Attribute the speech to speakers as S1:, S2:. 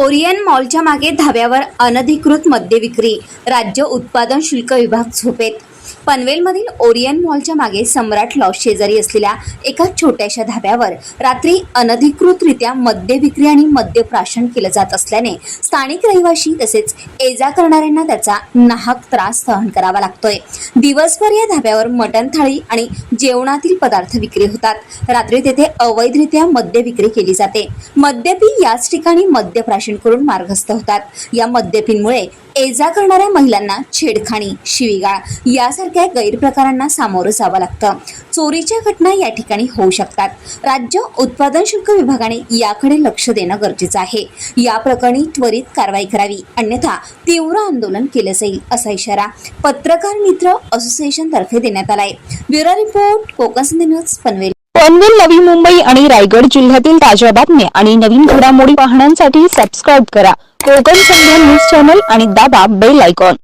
S1: Orion मॉलच्या मागे धाब्यावर अनधिकृत मद्य विक्री राज्य उत्पादन शुल्क विभाग झोपेत. पनवेलमधील ओरियन मॉलच्या मागे सम्राट लॉस शेजारी असलेल्या एका छोट्याशा धाब्यावर रात्री अनधिकृतरित्या मद्य विक्री आणि मद्य प्राशन केलं जात असल्याने स्थानिक रहिवाशी तसेच एजा करणाऱ्यांना त्याचा नाहक त्रास सहन करावा लागतोय. दिवसभर या धाब्यावर मटण थाळी आणि जेवणातील पदार्थ विक्री होतात. रात्री तेथे अवैधरित्या मद्य विक्री केली जाते. मद्यपी याच ठिकाणी मद्य प्राशन करून मार्गस्थ होतात. या मद्यपींमुळे एजा करणाऱ्या महिलांना छेडखाणी शिवीगाळ यासारख्या गैरप्रकारांना सामोरं जावं लागतं. चोरीच्या घटना या ठिकाणी होऊ शकतात. राज्य उत्पादन शुल्क विभागाने याकडे लक्ष देणं गरजेचं आहे. या प्रकरणी त्वरित कारवाई करावी. अन्यथा तीव्र आंदोलन केलं जाईल असा इशारा पत्रकार मित्र असोसिएशन तर्फे देण्यात आलाय. Bureau report Konkan news Panvel.
S2: Panvel Navi Mumbai आणि रायगड जिल्ह्यातील ताज्या बातम्या आणि नवीन घडामोडी पाहण्यासाठी सबस्क्राईब करा. कोकण संध्या न्यूज चॅनल आणि दाबा बेल आयकॉन